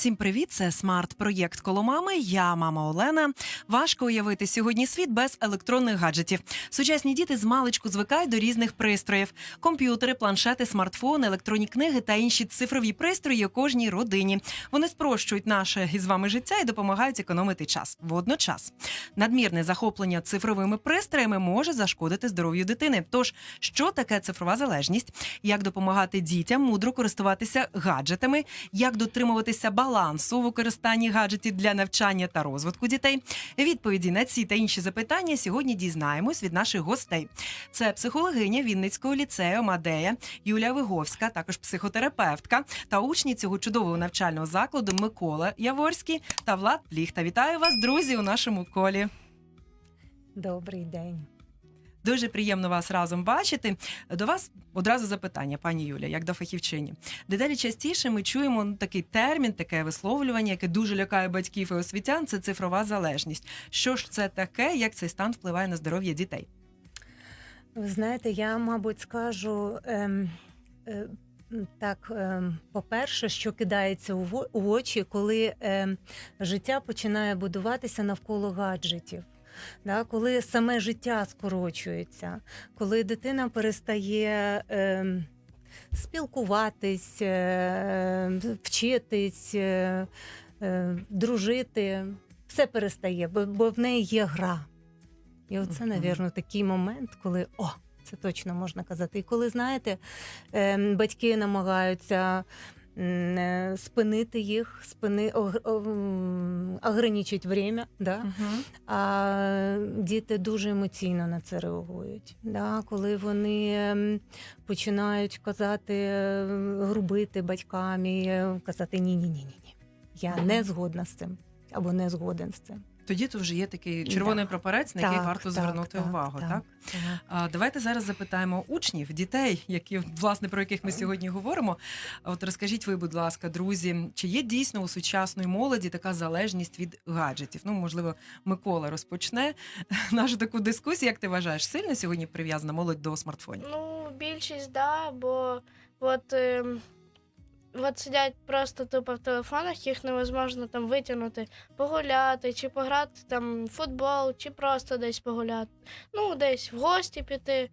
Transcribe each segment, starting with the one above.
Всім привіт! Це смарт-проєкт коло мами. Я мама Олена. Важко уявити сьогодні світ без електронних гаджетів. Сучасні діти з маличку звикають до різних пристроїв: комп'ютери, планшети, смартфони, електронні книги та інші цифрові пристрої у кожній родині. Вони спрощують наше із вами життя і допомагають економити час. Водночас надмірне захоплення цифровими пристроями може зашкодити здоров'ю дитини. Тож, що таке цифрова залежність? Як допомагати дітям мудро користуватися гаджетами? Як дотримуватися балансу в використанні гаджетів для навчання та розвитку дітей? Відповіді на ці та інші запитання сьогодні дізнаємось від наших гостей. Це психологиня Вінницького ліцею Мадея Юлія Виговська, також психотерапевтка та учні цього чудового навчального закладу Микола Яворський та Влад Пліхта. Вітаю вас, друзі, у нашому колі. Добрий день. Дуже приємно вас разом бачити. До вас одразу запитання, пані Юля, як до фахівчині. Дедалі частіше ми чуємо ну, такий термін, таке висловлювання, яке дуже лякає батьків і освітян. Це цифрова залежність. Що ж це таке? Як цей стан впливає на здоров'я дітей? Ви знаєте, я, мабуть, скажу ем, е, так, ем, по-перше, що кидається у, очі, коли ем, життя починає будуватися навколо гаджетів. Да, коли саме життя скорочується, коли дитина перестає ем, спілкуватись, е, вчитись, е, е, дружити, все перестає, бо, в неї є гра. І оце, навірно, такий момент, коли о, це точно можна казати. І коли, знаєте, ем, батьки намагаються спинити їх, спини, ог- ом, ограничити время, да? а діти дуже емоційно на це реагують. Да? Коли вони починають казати, е, грубити батьками, е, казати ні-ні-ні, ні я не згодна з цим або не згоден з цим. Тоді тут вже є такий червоний Да. прапорець, на який Так, варто так, звернути так, увагу. Так, так. А, давайте зараз запитаємо учнів, дітей, які власне про яких ми сьогодні говоримо. От розкажіть ви, будь ласка, друзі, чи є дійсно у сучасної молоді така залежність від гаджетів? Ну, можливо, Микола розпочне нашу таку дискусію. Як ти вважаєш, сильно сьогодні прив'язана молодь до смартфонів? Ну, більшість, да, бо от, ем, от сидять просто тупо в телефонах, їх невозможно там витягнути, погуляти, чи пограти там в футбол, чи просто десь погуляти. Ну, десь в гості піти.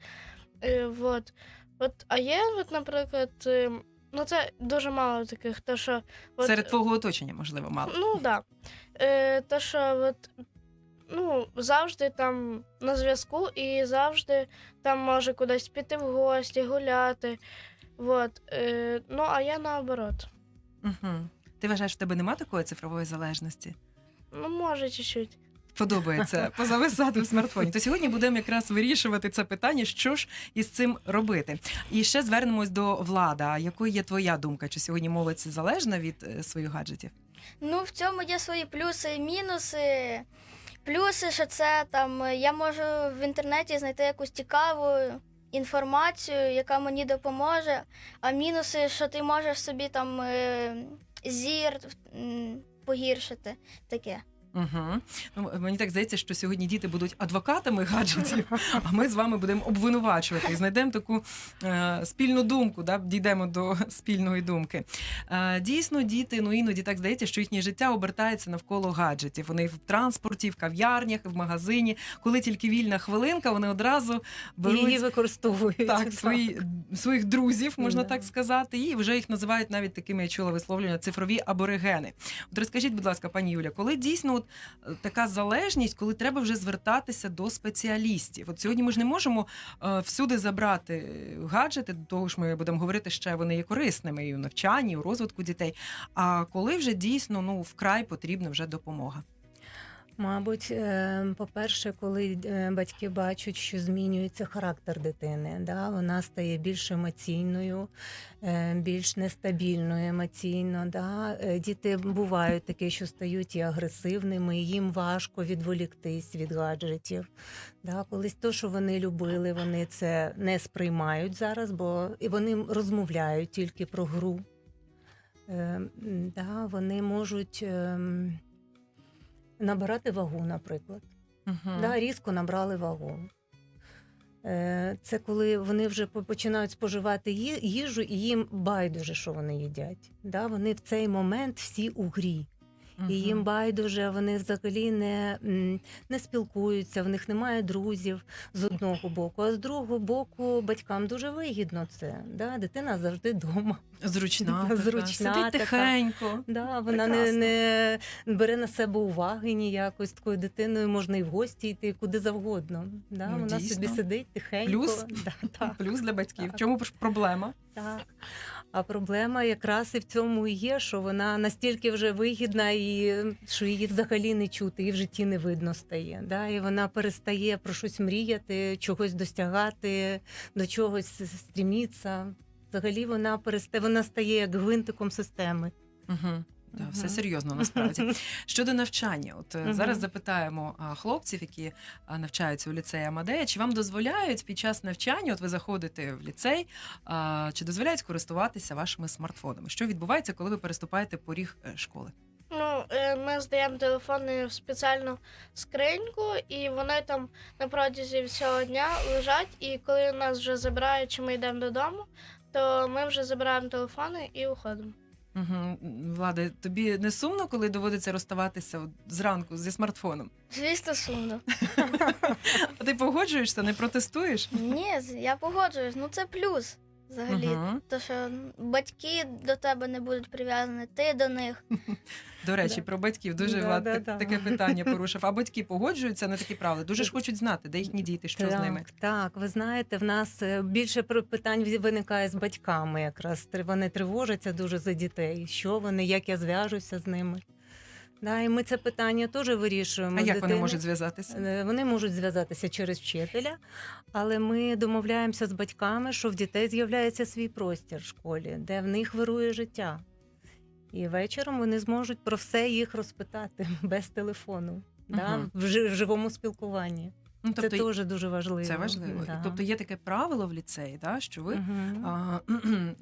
Е, вот. От, а є, от, наприклад, ем, ну це дуже мало таких, то що. От, Серед твого оточення, можливо, мало. Ну так. Да. Е, то, що от, ну, завжди там на зв'язку і завжди там може кудись піти в гості, гуляти. Вот. Е, ну, а я наоборот. Угу. Ти вважаєш, в тебе нема такої цифрової залежності? Ну, може, чуть-чуть. подобається позависати в смартфоні. То сьогодні будемо якраз вирішувати це питання, що ж із цим робити. І ще звернемось до влада. Якою є твоя думка? Чи сьогодні молодь залежна від е, своїх гаджетів? Ну, в цьому є свої плюси і мінуси. Плюси, що це там е, я можу в інтернеті знайти якусь цікаву інформацію, яка мені допоможе. А мінуси, що ти можеш собі там е, зір погіршити. Таке. Угу. Ну, мені так здається, що сьогодні діти будуть адвокатами гаджетів, а ми з вами будемо обвинувачувати і знайдемо таку е, спільну думку, да? дійдемо до спільної думки. Е, дійсно, діти, ну іноді так здається, що їхнє життя обертається навколо гаджетів. Вони в транспорті, в кав'ярнях, в магазині. Коли тільки вільна хвилинка, вони одразу беруть Її використовують. так, свої, своїх друзів, можна Да. так сказати, і вже їх називають навіть такими, я чула висловлення, цифрові аборигени. От розкажіть, будь ласка, пані Юля, коли дійсно от така залежність, коли треба вже звертатися до спеціалістів? От сьогодні ми ж не можемо е, всюди забрати е, гаджети, до того ж ми будемо говорити, ще вони є корисними і у навчанні, і у розвитку дітей. А коли вже дійсно ну вкрай потрібна вже допомога? Мабуть, е, по-перше, коли е, батьки бачать, що змінюється характер дитини, да? вона стає більш емоційною, е, більш нестабільною емоційно. Да? Діти бувають такі, що стають і агресивними, і їм важко відволіктись від гаджетів. Да? Колись то, що вони любили, вони це не сприймають зараз, бо і вони розмовляють тільки про гру. Да? Вони можуть. ем, Набирати вагу, наприклад. Угу. Да, різко набрали вагу. Е, Це коли вони вже починають споживати їжу, і їм байдуже, що вони їдять. Да? Вони в цей момент всі у грі. І їм байдуже, вони взагалі не, не спілкуються, в них немає друзів з одного боку, а з другого боку батькам дуже вигідно це. Да? Дитина завжди вдома. зручна, така, Зручна сидить така. тихенько. Да, вона не, Прекрасно. не бере на себе уваги ніякої з такою дитиною, можна і в гості йти куди завгодно. Да? Ну, вона дійсно. собі сидить тихенько. Плюс? Да, так, Плюс для батьків. В чому ж проблема? так. А проблема якраз і в цьому і є, що вона настільки вже вигідна, і що її взагалі не чути, і в житті не видно стає. Да? І вона перестає про щось мріяти, чогось досягати, до чогось стрімітися. Взагалі вона перестає, вона стає як гвинтиком системи. Угу. Да, все серйозно насправді. Щодо навчання, от Мгм. зараз запитаємо а, хлопців, які а, навчаються у ліцеї Амадея, чи вам дозволяють під час навчання, от ви заходите в ліцей, а, чи дозволяють користуватися вашими смартфонами? Що відбувається, коли ви переступаєте поріг е, школи? Ну, е, ми здаємо телефони в спеціальну скриньку, і вони там на протязі всього дня лежать. І коли нас вже забирають, чи ми йдемо додому, то ми вже забираємо телефони і уходимо. Угу. Влади, тобі не сумно, коли доводиться розставатися от зранку зі смартфоном? Звісно, сумно. А ти погоджуєшся, не протестуєш? Ні, я погоджуюсь. Ну це плюс взагалі. Мгм. То що батьки до тебе не будуть прив'язані, ти до них. До речі, Да. про батьків дуже Да, Влад да, так- да. таке питання порушив. А батьки погоджуються на такі правила? Дуже ж хочуть знати, де їхні діти, що з так, ними. Так, ви знаєте, в нас е, більше про- питань ві- виникає з батьками. Якраз Тр- вони тривожаться дуже за дітей. Що вони, як я зв'яжуся з ними. Да, і ми це питання теж вирішуємо. А як як вони можуть зв'язатися? Е, Вони можуть зв'язатися через вчителя, але ми домовляємося з батьками, що в дітей з'являється свій простір в школі, де в них вирує життя. І вечором вони зможуть про все їх розпитати без телефону, да, в жи- в живому спілкуванні. Ну, Це тобто, теж дуже важливо. це важливо. Да. Тобто є таке правило в ліцеї, да, що ви Мгм. а,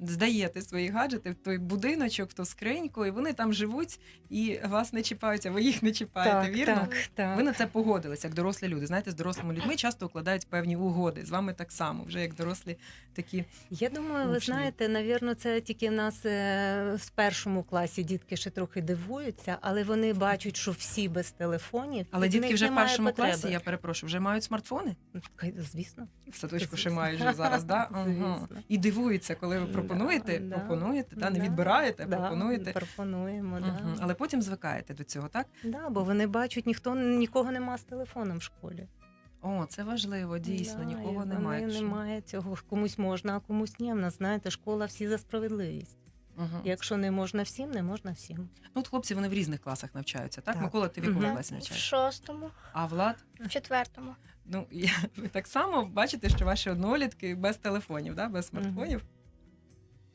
здаєте свої гаджети в той будиночок, в ту скриньку, і вони там живуть і вас не чіпають, а ви їх не чіпаєте, так, вірно? так, так. Ви на це погодилися, як дорослі люди. Знаєте, з дорослими людьми часто укладають певні угоди. З вами так само, вже як дорослі такі. Я думаю, ви знаєте, навірно, це тільки в нас е, в першому класі дітки ще трохи дивуються, але вони бачать, що всі без телефонів. Але дітки вже в першому потреби. класі, я перепрошую, вже мають смартфони? Звісно. В садочку ще мають вже зараз, да? Ага. І дивуються, коли ви Да, пропонуєте, да, пропонуєте, та не да, відбираєте, Да, пропонуєте. Пропонуємо, да. Але потім звикаєте до цього, так? Да, бо вони бачать, ніхто нікого нема з телефоном в школі. О, це важливо, дійсно, Да, нікого немає. Немає цього. Комусь можна, а комусь ні. В нас, знаєте, школа всі за справедливість. Мгм. Якщо не можна всім, не можна всім. Ну, от хлопці вони в різних класах навчаються, так? Так. Микола, ти в якому Мгм. класі В навчаєшся? шостому. А Влад? В четвертому. Ну, я, ви так само бачите, що ваші однолітки без телефонів, да? без смартфонів.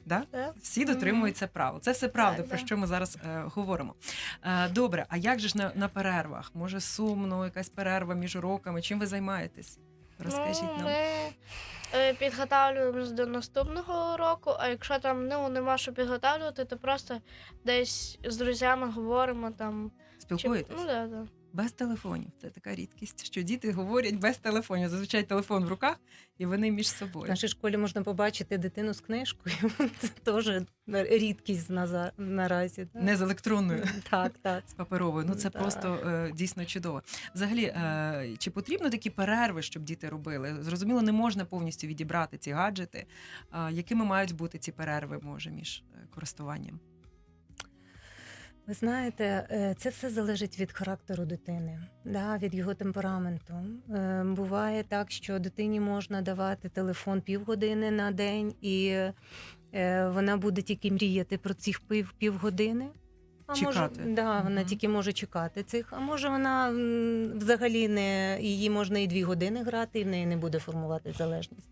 Да? Да? Всі дотримуються правил. Це все правда, Так, про да. що ми зараз е, говоримо. Е, добре, а як же ж на, на перервах? Може, сумно, якась перерва між уроками? Чим ви займаєтесь? Розкажіть ну, нам. Ми е, підготовлюємось до наступного року, а якщо там ну, нема що підготавлювати, то просто десь з друзями говоримо там. Чи... Ну, да, да. Без телефонів. Це така рідкість, що діти говорять без телефонів. Зазвичай телефон в руках, і вони між В собою. нашій школі можна побачити дитину з книжкою. Це теж рідкість наза- наразі. да. Не з електронною. Так, так. з паперовою. Ну це Так. просто е, дійсно чудово. Взагалі, е, чи потрібно такі перерви, щоб діти робили? Зрозуміло, не можна повністю відібрати ці гаджети. Якими мають бути ці перерви, може, між е, користуванням? Ви знаєте, е, це все залежить від характеру дитини, да, від його темпераменту. Е, Буває так, що дитині можна давати телефон півгодини на день, і е, вона буде тільки мріяти про цих пів, півгодини. А Чекати. Може, да, вона Мгм. тільки може чекати цих. А може вона взагалі не її можна і дві години грати, і в неї не буде формувати залежність.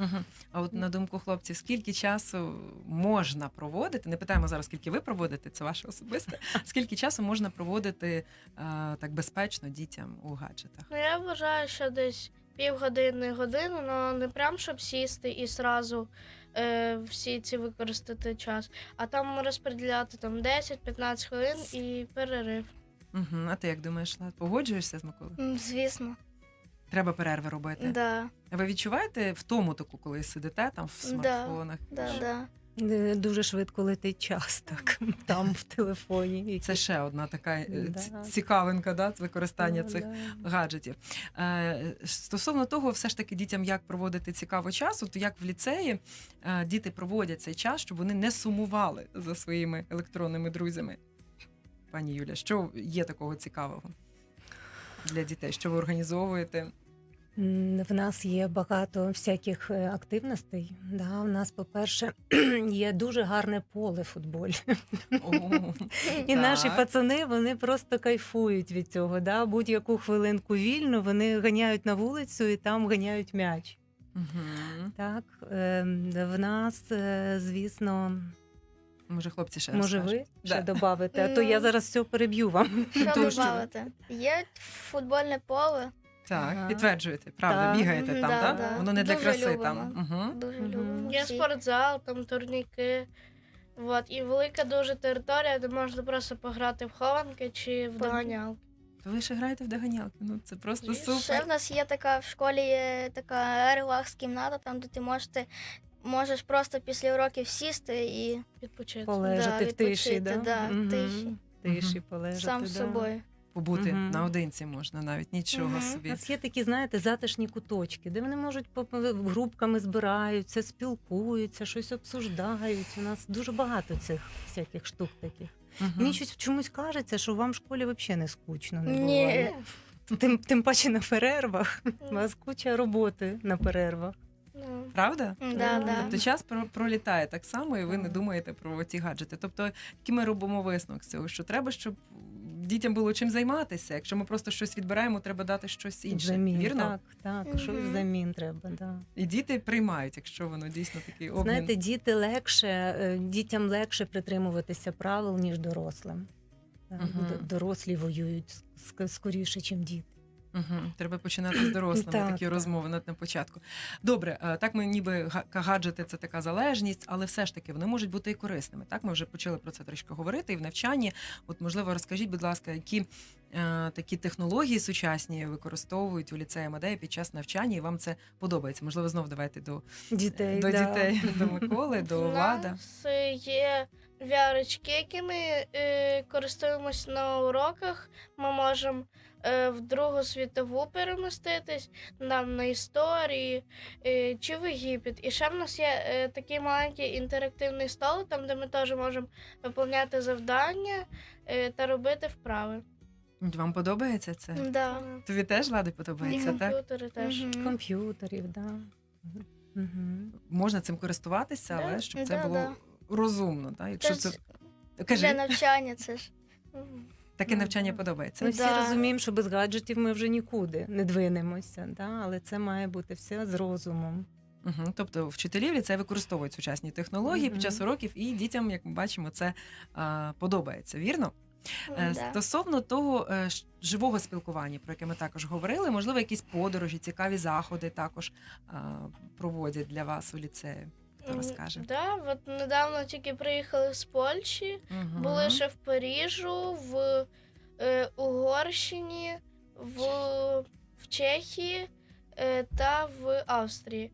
Угу. А от на думку хлопців, скільки часу можна проводити? Не питаємо зараз, скільки ви проводите, це ваше особисте. Скільки часу можна проводити е, так безпечно дітям у гаджетах? Ну, я вважаю, що десь півгодини годину, але не прям щоб сісти і зразу е, всі ці використати час, а там розподіляти там 10-15 хвилин і перерив. Угу. А ти як думаєш, Лад? Погоджуєшся з Миколою? Звісно. Треба перерви робити. Да, А Ви відчуваєте втому таку, коли сидите там в смартфонах? да, да. Дуже швидко летить час, так там в телефоні. Це ще одна така е, Да. цікавинка, да, використання Да, цих да. гаджетів. Е, Стосовно того, все ж таки дітям як проводити цікаво час, от як в ліцеї е, діти проводять цей час, щоб вони не сумували за своїми електронними друзями. Пані Юля, що є такого цікавого для дітей? Що ви організовуєте? В нас є багато всяких е, активностей. Да, у нас, по-перше, є дуже гарне поле футболь. І наші пацани вони просто кайфують від цього. Да? Будь-яку хвилинку вільно вони ганяють на вулицю і там ганяють м'яч. Мгм. Так, е, в нас, е, звісно, Може, хлопці ще може розкажуть? ви ще Да. додати, а то я зараз все переб'ю вам. Що Дуже. Є футбольне поле, Так, Ага. підтверджуєте, правда, Так. бігаєте Мгм, там, да, так? да. Воно не для Дуже краси любимо. там. Угу. дуже Мгм. любимо. Є всі. спортзал, там турніки. От, і велика дуже територія, де можна просто пограти в хованки чи в Пон- доганялки. То ви ще граєте в доганялки. Ну це просто Звісно. Ще супер. в нас є така в школі є така релакс-кімната, там де ти можеш, ти можеш просто після уроків сісти і Відпочити. Полежати в тиші, відпочити, да? да, Мгм. тиші. Тиші полежати. сам да. собою. Побути Мгм. наодинці можна навіть нічого Мгм. У нас є такі, знаєте, затишні куточки, де вони можуть групками збираються, спілкуються, щось обсуждають. У нас дуже багато цих всяких штук таких. Мгм. Мені щось чомусь кажеться, що вам в школі взагалі не скучно. Не Ні. Тим, тим паче на перервах. У вас куча роботи на перервах. Ну, Правда? Да, Да. да. Тобто час пролітає так само, і ви не думаєте про ті гаджети. Тобто, який ми робимо висновок з цього, що треба, щоб дітям було чим займатися. Якщо ми просто щось відбираємо, треба дати щось інше. Взамін, Вірно? Так, так, Мгм. щось взамін треба. Да. І діти приймають, якщо воно дійсно такий обмін. Знаєте, діти легше, е, дітям легше притримуватися правил, ніж дорослим. Е, Мгм. Дорослі воюють скоріше, ніж діти. Угу. Треба починати з дорослими Так, такі так. розмови на, на початку. Добре, е, так ми ніби га- гаджети це така залежність, але все ж таки вони можуть бути і корисними. Так, ми вже почали про це трішки говорити і в навчанні. От, можливо, розкажіть, будь ласка, які е, такі технології сучасні використовують у ліцеї Мадея під час навчання, і вам це подобається? Можливо, знов давайте до, Дітей, до да. дітей, до Миколи, до У Влада. нас е, є вярочки, які ми е, користуємось на уроках. Ми можемо е, в Другу світову переміститись, нам на історії е, чи в Єгипет. І ще в нас є е, такий маленький інтерактивний стол, там де ми теж можемо виконувати завдання е, та робити вправи. Вам подобається це? Да. Тобі теж Влади І подобається, так? комп'ютери теж. Мгм. Комп'ютерів, да. Угу. Можна цим користуватися, Да. але щоб це Да, було да. розумно. Так? Якщо Це це кажи, для навчання це ж. Мгм. таке Ну, навчання подобається. Ми всі Да. розуміємо, що без гаджетів ми вже нікуди не двинемося, да? але це має бути все з розумом. Угу. Тобто вчителі в ліцеї використовують сучасні технології Мгм. під час уроків, і дітям, як ми бачимо, це а, подобається. Вірно? Е, Да. Стосовно того е, живого спілкування, про яке ми також говорили, можливо, якісь подорожі, цікаві заходи також проводять для вас у ліцеї. М, розкаже? Да, от недавно тільки приїхали з Польщі. Мгм. Були ще в Парижу, в е, Угорщині, в, в Чехії е, та в Австрії.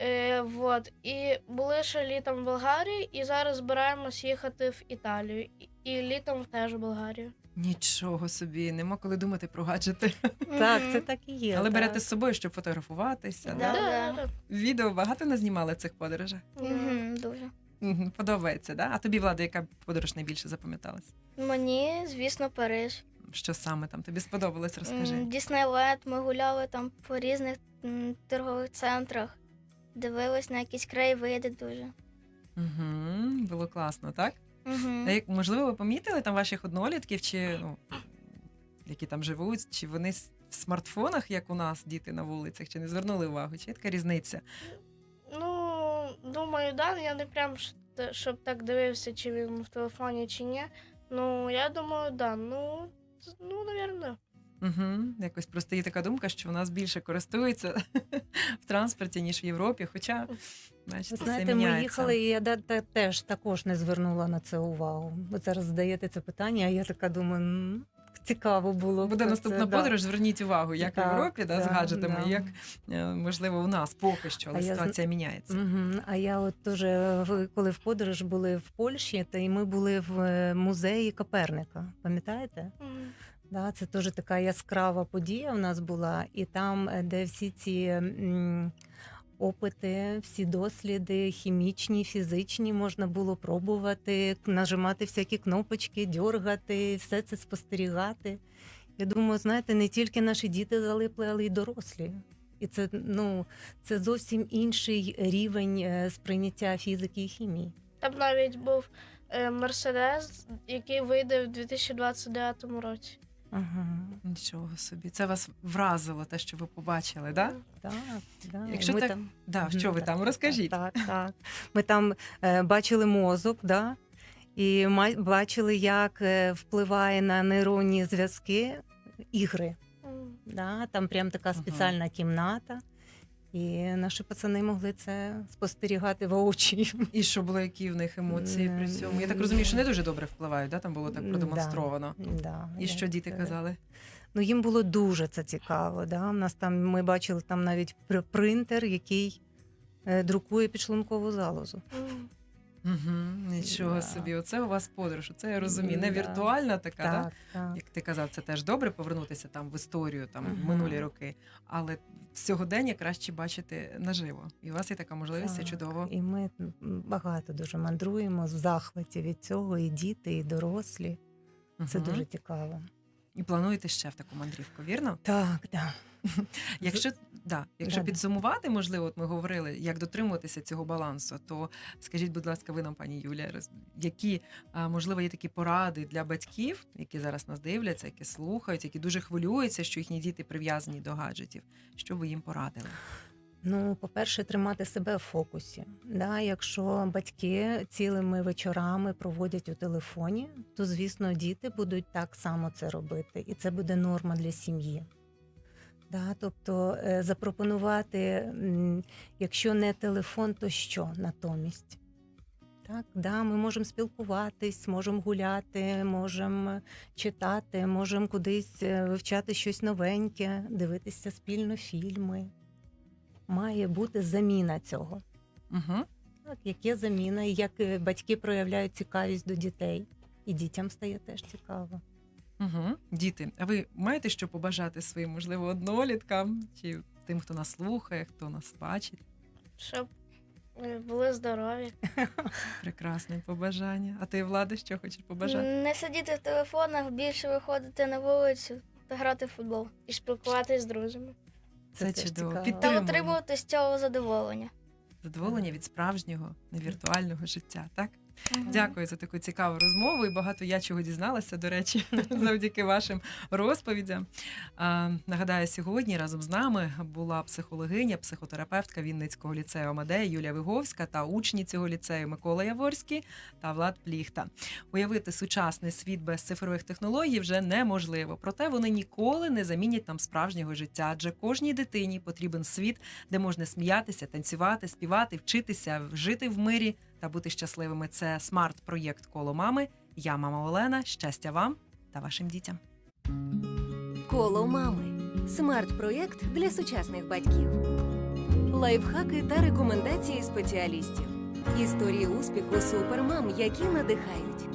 Е, вот. І були ще літом в Болгарії, і зараз збираємось їхати в Італію. І літом теж в Болгарію. Нічого собі, нема коли думати про гаджети. Так, це так і є. Але так. берете з собою, щоб фотографуватися. Да, Да? да. Відео багато назнімали цих подорожах. Мгм, Дуже. Мгм. Подобається, да? А тобі, Влада, яка подорож найбільше запам'яталась? Мені, звісно, Париж. Що саме там тобі сподобалось? Розкажи. М, Діснейленд, ми гуляли там по різних м, торгових центрах, дивились на якісь краєвиди дуже. Угу, було класно, так? Угу. А як можливо, ви помітили там ваших однолітків, чи ну, які там живуть, чи вони с- в смартфонах, як у нас діти на вулицях, чи не звернули увагу? Чи є така різниця? Ну, думаю, да, я не прям те- щоб так дивився, чи він в телефоні, чи ні. Ну, я думаю, да. Ну, з- ну, напевно. Угу. Якось просто є така думка, що у нас більше користуються в транспорті, ніж в Європі. Хоча, бачите, знаєте, ми їхали, і я да- та- теж також не звернула на це увагу. Ви зараз задаєте це питання, а я така думаю, «М, цікаво було. Буде Це, наступна да. подорож. Зверніть увагу, як в Європі да, з да, гаджетами, да. як е, можливо у нас поки що, але А я ситуація міняється. Мгм. А я от теж, в- коли в подорож були в Польщі, та й ми були в е, музеї Коперника. Пам'ятаєте? Да, це теж така яскрава подія в нас була, і там, е, де всі ці м, опити, всі досліди, хімічні, фізичні, можна було пробувати, нажимати всякі кнопочки, дьоргати, все це спостерігати. Я думаю, знаєте, не тільки наші діти залипли, але й дорослі. І це, ну, це зовсім інший рівень е, сприйняття фізики і хімії. Там навіть був е, Мерседес, який вийде в 2029 році. Ага. Нічого собі. Це вас вразило, те, що ви побачили, так? Да? Так, да. Якщо ми так- там... Да, що ви так, там? Розкажіть. Так, так. Ми там е, бачили мозок, да? і ма- бачили, як е, впливає на нейронні зв'язки ігри. Да? Там прям така Ага. спеціальна кімната. І наші пацани могли це спостерігати воочі. І що було, які в них емоції при цьому? Я так розумію, що не дуже добре впливають, да? там було так продемонстровано. Да, І що діти е, казали? Ну, їм було дуже це цікаво. Да? У нас там ми бачили там навіть принтер, який е, друкує підшлункову залозу. Угу, нічого Да. собі. Оце у вас подорож. Оце я розумію. Не Да. віртуальна така, да? Так, так. як ти казав, це теж добре повернутися там в історію, там в Мгм. минулі роки. Але сьогодення краще бачити наживо. І у вас є така можливість, це Так. чудово. І ми м, багато дуже мандруємо в захваті від цього, і діти, і дорослі. Це Мгм. дуже цікаво. І плануєте ще в таку мандрівку, вірно? Так, так. Якщо да, якщо Да-да. підсумувати, можливо, от ми говорили, як дотримуватися цього балансу, то скажіть, будь ласка, ви нам, пані Юлія, які можливо є такі поради для батьків, які зараз нас дивляться, які слухають, які дуже хвилюються, що їхні діти прив'язані до гаджетів. Що ви їм порадили? Ну, по-перше, тримати себе в фокусі. Да, якщо батьки цілими вечорами проводять у телефоні, то звісно діти будуть так само це робити, і це буде норма для сім'ї. Да, тобто е, запропонувати, м, якщо не телефон, то що натомість? Так, да, ми можемо спілкуватись, можемо гуляти, можемо читати, можемо кудись е, вивчати щось новеньке, дивитися спільно фільми. Має бути заміна цього. Угу. Так, яке заміна, і як е, батьки проявляють цікавість до дітей, і дітям стає теж цікаво. Угу. Діти, а ви маєте що побажати своїм, можливо, одноліткам чи тим, хто нас слухає, хто нас бачить? Щоб е, були здорові. Прекрасне побажання. А ти, Влада, що хочеш побажати? Не сидіти в телефонах, більше виходити на вулицю та грати в футбол. І спілкуватись з друзями. Це теж чудово. цікаво. Та Підтримуємо. отримувати з цього задоволення. Задоволення від справжнього, невіртуального життя, так? Дякую за таку цікаву розмову. І багато я чого дізналася, до речі, завдяки вашим розповідям. Нагадаю, сьогодні разом з нами була психологиня, психотерапевтка Вінницького ліцею Амадея Юлія Виговська та учні цього ліцею Микола Яворський та Влад Пліхта. Уявити сучасний світ без цифрових технологій вже неможливо. Проте вони ніколи не замінять нам справжнього життя. Адже кожній дитині потрібен світ, де можна сміятися, танцювати, співати, вчитися, жити в мирі та бути щасливими. Це смарт-проєкт коло мами. Я мама Олена. Щастя вам та вашим дітям. Коло мами смарт-проєкт для сучасних батьків. Лайфхаки та рекомендації спеціалістів. Історії успіху супермам, які надихають.